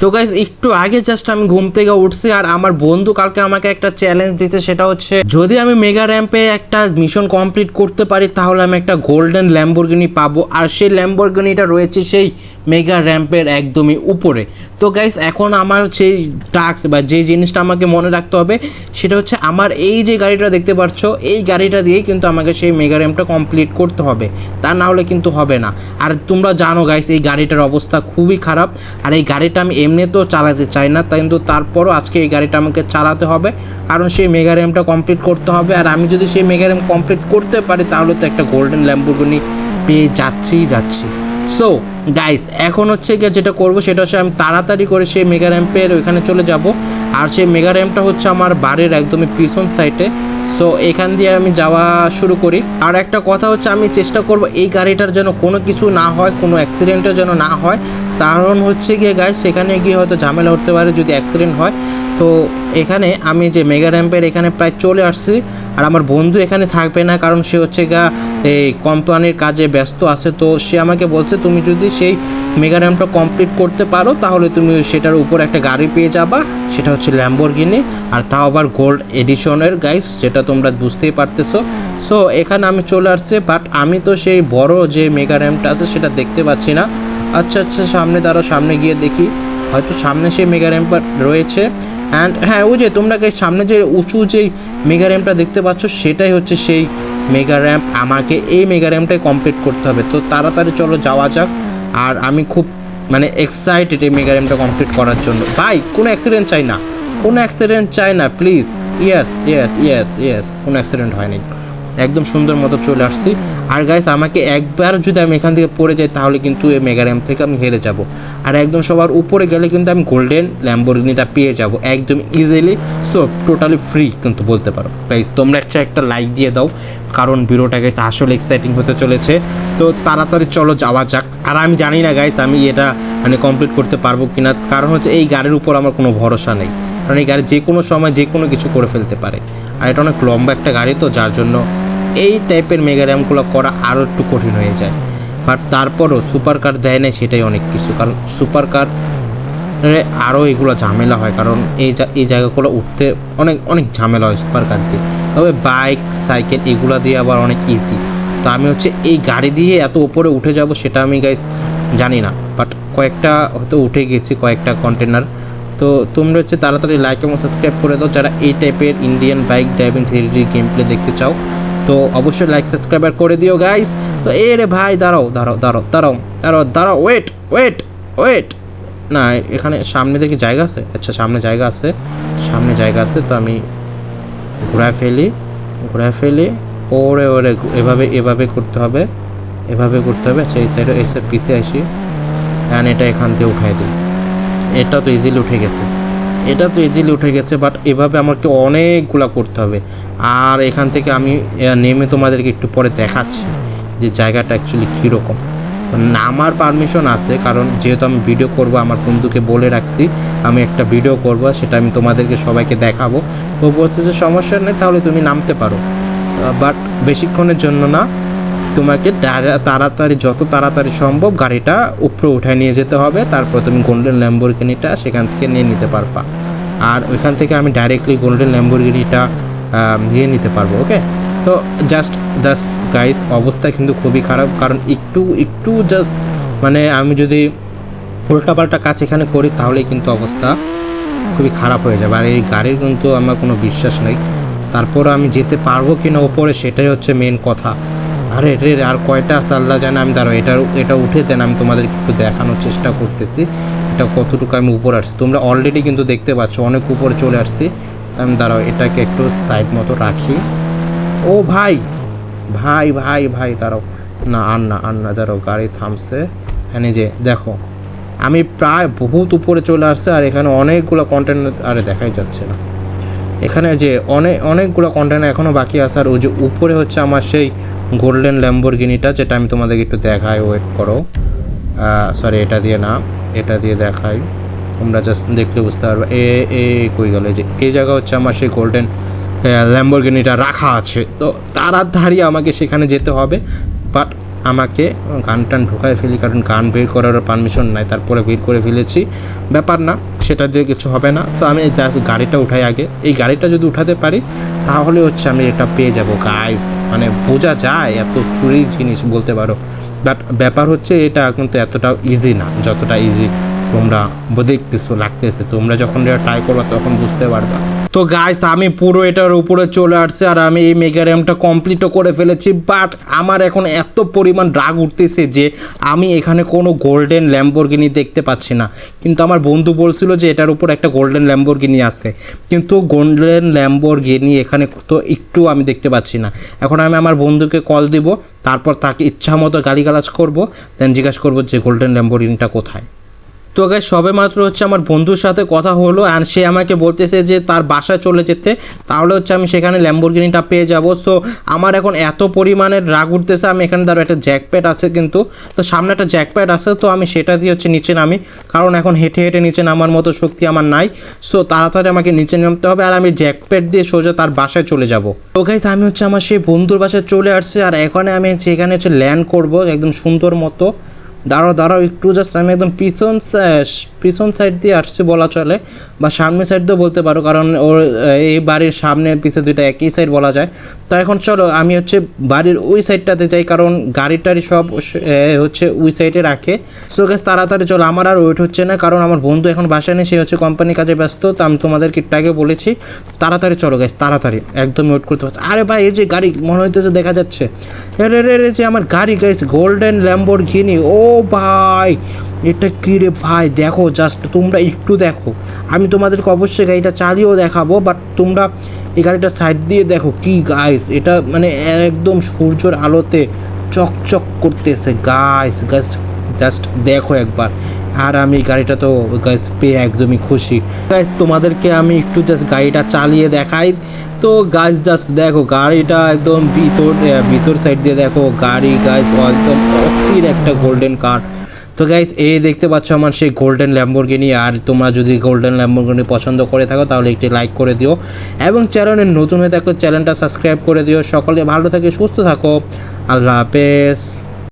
তো গাইজ একটু আগে জাস্ট আমি ঘুম থেকে উঠছি আর আমার বন্ধু কালকে আমাকে একটা চ্যালেঞ্জ দিয়েছে, সেটা হচ্ছে যদি আমি মেগা র্যাম্পে একটা মিশন কমপ্লিট করতে পারি, তাহলে আমি একটা গোল্ডেন ল্যাম্বরগিনি পাবো। আর সেই ল্যাম্বরগিনিটা রয়েছে সেই মেগা র্যাম্পের একদমই উপরে। তো গাইজ এখন আমার সেই টাস্ক বা যে জিনিসটা আমাকে মনে রাখতে হবে, সেটা হচ্ছে আমার এই যে গাড়িটা দেখতে পাচ্ছ, এই গাড়িটা দিয়েই কিন্তু আমাকে সেই মেগা র্যাম্পটা কমপ্লিট করতে হবে। তা না হলে কিন্তু হবে না। আর তোমরা জানো গাইস এই গাড়িটার অবস্থা খুবই খারাপ। আর এই গাড়িটা আমি এমনিতেও চালাতে চাই না তাই কিন্তু তারপরও আজকে এই গাড়িটা আমাকে চালাতে হবে। কারণ সেই মেগা র্যামটা কমপ্লিট করতে হবে। আর আমি যদি সেই মেগা র্যাম কমপ্লিট করতে পারি, তাহলে তো একটা গোল্ডেন ল্যাম্বোর্গিনি পেয়ে যাচ্ছিই যাচ্ছি। সো গাইস এখন হচ্ছে গিয়ে যেটা করব, সেটা হচ্ছে আমি তাড়াতাড়ি করে সেই মেগা র্যাম্পের ওইখানে চলে যাব। আর সেই মেগা র্যাম্পটা হচ্ছে আমার বাড়ির একদমই পিছন সাইডে সো এখান দিয়ে আমি যাওয়া শুরু করি। আর একটা কথা হচ্ছে, আমি চেষ্টা করব এই গাড়িটার যেন কোনো কিছু না হয়, কোনো অ্যাক্সিডেন্টের যেন না হয়। কারণ হচ্ছে গিয়ে গাইস সেখানে গিয়ে হয়তো ঝামেলা হতে পারে যদি অ্যাক্সিডেন্ট হয়। তো এখানে আমি যে মেগা র্যাম্পের এখানে প্রায় চলে আসছি আর আমার বন্ধু এখানে থাকবে না কারণ সে হচ্ছে গা এই কোম্পানির কাজে ব্যস্ত আছে। তো সে আমাকে বলছে, তুমি যদি সেই মেগা র্যাম্পটা কমপ্লিট করতে পারো, তাহলে তুমি সেটার উপর একটা গাড়ি পেয়ে যাবা। সেটা হচ্ছে ল্যাম্বরগিনি আর তাও আবার গোল্ড এডিশনের গাইস যেটা তোমরা বুঝতেই পারতেছো। সো এখানে আমি চলে আসছে বাট আমি তো সেই বড় যে মেগা র্যাম্পটা আছে, সেটা দেখতে পাচ্ছি না। আচ্ছা আচ্ছা সামনে দাঁড়াও, সামনে গিয়ে দেখি। হয়তো সামনে সেই মেগা র্যাম্প রয়েছে। অ্যান্ড হ্যাঁ ওই যে তোমরা সামনে যে উঁচু যেই মেগা র্যাম্পটা দেখতে পাচ্ছ, সেটাই হচ্ছে সেই মেগা র্যাম্প আমাকে এই মেগা র্যাম্পটাই কমপ্লিট করতে হবে। তো তাড়াতাড়ি চলো, যাওয়া যাক। আর আমি খুব মানে এক্সাইটেড এই মেগা র্যাম্পটা কমপ্লিট করার জন্য। ভাই, কোনো অ্যাক্সিডেন্ট চাই না। কোনো অ্যাক্সিডেন্ট চাই না please yes yes yes yes কোনো অ্যাক্সিডেন্ট হয়নি। একদম সুন্দর মতো চলে আসছি। আর গাইস আমাকে একবার যদি আমি এখান থেকে পড়ে যাই, তাহলে কিন্তু এই মেগা র্যাম্প থেকে আমি হেরে যাব। আর একদম সবার উপরে গেলে কিন্তু আমি গোল্ডেন ল্যাম্বরগিনিটা পেয়ে যাব, একদম ইজিলি সো টোটালি ফ্রি কিন্তু বলতে পারো। গাইস তোমরা একটা একটা লাইক দিয়ে দাও, কারণ ভিডিওটা গাইস আসলে এক্সাইটিং হতে চলেছে। তো তাড়াতাড়ি চলো যাওয়া যাক। আর আমি জানি না গাইস আমি এটা মানে কমপ্লিট করতে পারব কিনা, কারণ হচ্ছে এই গাড়ির উপর আমার কোনো ভরসা নেই। কারণ এই গাড়ি যে কোনো সময় যে কোনো কিছু করে ফেলতে পারে। আর এটা অনেক লম্বা একটা গাড়ি তো, যার জন্য এই টাইপের মেগা র্যামগুলো করা আরও একটু কঠিন হয়ে যায়। বাট তারপরও সুপার কার দেয় না সেটাই অনেক কিছু, কারণ সুপার কার আরও এগুলো ঝামেলা হয়, কারণ এই এই জায়গাগুলো উঠতে অনেক অনেক ঝামেলা হয় সুপার কার দিয়ে। তবে বাইক সাইকেল এগুলো দিয়ে আবার অনেক ইজি তো আমি হচ্ছে এই গাড়ি দিয়ে এত উপরে উঠে যাব সেটা আমি গাইস জানি না। বাট কয়েকটা হয়তো উঠে গেছি, কয়েকটা কন্টেনার তো তোমরা হচ্ছে তাড়াতাড়ি লাইক এবং সাবস্ক্রাইব করে দাও যারা এই টাইপের Indian bike driving three D game play দেখতে চাও। তো অবশ্যই লাইক সাবস্ক্রাইবার করে দিও গাইস তো এ রে ভাই, দাঁড়াও দাঁড়াও দাঁড়াও দাঁড়াও দাঁড়াও দাঁড়াও ওয়েট ওয়েট ওয়েট না, এখানে সামনে দেখি জায়গা আছে? আচ্ছা সামনে জায়গা আছে। সামনে জায়গা আছে, তো আমি ঘোরায় ফেলি ঘোরায় ফেলি। ওরে ওরে, এভাবে এভাবে করতে হবে, এভাবে করতে হবে। আচ্ছা এই সাইডে এই সাইড পিছিয়ে আসি। অ্যান্ড এটা এখান থেকে উঠাই দিই। এটা তো ইজিলি উঠে গেছে। এটা তো ইজিলি উঠে গেছে বাট এভাবে আমাকে অনেকগুলা করতে হবে। আর এখান থেকে আমি নেমে তোমাদেরকে একটু পরে দেখাচ্ছি যে জায়গাটা অ্যাকচুয়ালি কীরকম। তো নামার পারমিশন আছে, কারণ যেহেতু আমি ভিডিও করব, আমার বন্ধুকে বলে রাখছি, আমি একটা ভিডিও করব, সেটা আমি তোমাদেরকে সবাইকে দেখাবো। তো বলছে যে সমস্যা নেই, তাহলে তুমি নামতে পারো। বাট বেশিক্ষণের জন্য না তোমাকে তাড়াতাড়ি যত তাড়াতাড়ি সম্ভব গাড়িটা উপরে উঠায় নিয়ে যেতে হবে। তারপর তুমি গোল্ডেন ল্যাম্বরগিনিটা সেখান থেকে নিয়ে নিতে পারবা। আর ওইখান থেকে আমি ডাইরেক্টলি গোল্ডেন ল্যাম্বরগিনিটা নিয়ে নিতে পারব ওকে তো জাস্ট জাস্ট গাইস অবস্থা কিন্তু খুবই খারাপ। কারণ একটু একটু জাস্ট মানে আমি যদি উল্টাপাল্টা কাজ এখানে করি, তাহলেই কিন্তু অবস্থা খুবই খারাপ হয়ে যাবে। আর এই গাড়ির কিন্তু আমার কোনো বিশ্বাস নেই। তারপর আমি যেতে পারব কি না ওপরে সেটাই হচ্ছে মেন কথা। আরে, রে আর কয়টা আছে? আল্লাহ জানে, আমি দাঁড়ো এটা এটা উঠে দেন, আমি তোমাদেরকে একটু দেখানোর চেষ্টা করতেছি। এটা কতটুকু আমি উপরে আসছি? তোমরা অলরেডি কিন্তু দেখতে পাচ্ছ, অনেক উপরে চলে আসছি। আমি দাঁড়াও, এটাকে একটু সাইড মতো রাখি। ও ভাই ভাই ভাই ভাই, দাঁড়াও। না, আর না আর না, দাঁড়াও, গাড়ি থামছে। হ্যাঁ যে, দেখো, আমি প্রায় বহুত উপরে চলে আসছে, আর এখানে অনেকগুলো কন্টেন্ট আরে, দেখাই যাচ্ছে না। এখানে যে অনেক অনেকগুলো কন্টেন্ট এখনও বাকি আছে, আর ওই যে উপরে হচ্ছে আমার সেই গোল্ডেন ল্যাম্বরগিনিটা যেটা আমি তোমাদেরকে একটু দেখাই ওয়েট করো। সরি এটা দিয়ে না, এটা দিয়ে দেখাই। তোমরা জাস্ট দেখলে বুঝতে পারবে। এ এ, কই গেল? যে এই জায়গা হচ্ছে আমার সেই গোল্ডেন ল্যাম্বরগিনিটা রাখা আছে। তো তাড়াতাড়ি আমাকে সেখানে যেতে হবে বাট আমাকে গান টান ঢুকায় ফেলি, কারণ গান বের করার পারমিশন নাই, তারপরে বের করে ফেলেছি। ব্যাপার না, সেটা দিয়ে কিছু হবে না। তো আমি জাস্ট গাড়িটা উঠাই আগে। এই গাড়িটা যদি উঠাতে পারি, তাহলে হচ্ছে আমি এটা পেয়ে যাব গাইস মানে বোঝা যায়, এত ফ্রি জিনিস বলতে পারো। বাট ব্যাপার হচ্ছে এটা কিন্তু এতটা ইজি না, যতটা ইজি তোমরা দেখতেছো, লাগতেছে। তোমরা যখন এটা ট্রাই করবে, তখন বুঝতে পারবা। তো গাইস আমি পুরো এটার উপরে চলে আসছে আর আমি এই মেগা র্যামটা কমপ্লিটও করে ফেলেছি বাট আমার এখন এত পরিমাণ রাগ উঠতেছে যে আমি এখানে কোনো গোল্ডেন ল্যাম্বরগিনি দেখতে পাচ্ছি না। কিন্তু আমার বন্ধু বলছিল যে এটার উপর একটা গোল্ডেন ল্যাম্বরগিনি আছে। কিন্তু গোল্ডেন ল্যাম্বরগিনি এখানে তো একটু আমি দেখতে পাচ্ছি না। এখন আমি আমার বন্ধুকে কল দিব, তারপর তাকে ইচ্ছা মতো গালিগালাজ করব দেন জিজ্ঞাসা করব যে গোল্ডেন ল্যাম্বরগিনিটা কোথায়। তো গাই সবে মাত্র হচ্ছে আমার বন্ধুর সাথে কথা হলো অ্যান্ড সে আমাকে বলতেছে যে তার বাসায় চলে যেতে। তাহলে হচ্ছে আমি সেখানে ল্যাম্বরগিনিটা পেয়ে যাব। সো আমার এখন এত পরিমাণের রাগ উঠতেছে, আমি এখানে ধরো একটা জ্যাকপ্যাড আছে কিন্তু। তো সামনে একটা জ্যাকপ্যাড আছে, তো আমি সেটা দিয়ে হচ্ছে নিচে নামি। কারণ এখন হেঁটে হেঁটে নিচে নামার মতো শক্তি আমার নাই। সো তাড়াতাড়ি আমাকে নিচে নামতে হবে আর আমি জ্যাকপ্যাড দিয়ে সোজা তার বাসায় চলে যাব। তো গাইস আমি হচ্ছে আমার সেই বন্ধুর বাসায় চলে আসছি আর এখানে আমি সেখানে হচ্ছে ল্যান্ড করব, একদম সুন্দর মতো। দাঁড়াও দাঁড়াও একটু জাস্ট আমি একদম পিছন সা- পিছন সাইড দিয়ে আসছি বলা চলে, বা সামনের সাইড দিয়েও বলতে পারো, কারণ ওর এই বাড়ির সামনে পিছনে দুইটা একই সাইড বলা যায়। তো এখন চলো, আমি হচ্ছে বাড়ির ওই সাইডটাতে যাই, কারণ গাড়ি টাড়ি সব হচ্ছে ওই সাইডে রাখে। সো গ্যাস তাড়াতাড়ি চলো, আমার আর ওয়েট হচ্ছে না, কারণ আমার বন্ধু এখন বাসায় নেই, সে হচ্ছে কোম্পানি কাজে ব্যস্ত, তো আমি তোমাদেরকে একটু আগে বলেছি। তাড়াতাড়ি চলো গ্যাস তাড়াতাড়ি, একদম ওয়েট করতে পারছি। আরে ভাই, এই যে গাড়ি, মনে হইতেছে দেখা যাচ্ছে। রে রে রে, যে আমার গাড়ি গাইস গোল্ডেন ল্যাম্বোর ঘিনি ও ভাই এটা কী রে ভাই? দেখো জাস্ট তোমরা একটু দেখো। আমি তোমাদেরকে অবশ্যই গাড়িটা চালিয়েও দেখাবো বাট তোমরা এই গাড়িটা সাইড দিয়ে দেখো কি গাইস এটা মানে একদম সূর্যের আলোতে চকচক করতেছে। গাইস গাইস জাস্ট দেখো একবার। আর আমি গাড়িটা তো গাইস পেয়ে একদমই খুশি। গাইস তোমাদেরকে আমি একটু জাস্ট গাড়িটা চালিয়ে দেখাই। তো গাইস জাস্ট দেখো, গাড়িটা একদম ভিতর ভিতর সাইড দিয়ে দেখো। গাড়ি গাইস একদম অস্থির একটা গোল্ডেন কার তো গাইস এই দেখতে পাচ্ছ আমার সেই গোল্ডেন ল্যাম্বরগিনি আর তোমরা যদি গোল্ডেন ল্যাম্বরগিনি পছন্দ করে থাকো, তাহলে একটি লাইক করে দিও। এবং চ্যানেলে নতুন হয়ে থাকলে চ্যানেলটা সাবস্ক্রাইব করে দিও। সকলে ভালো থাকে সুস্থ থাকো। আল্লাহ হাফেজ।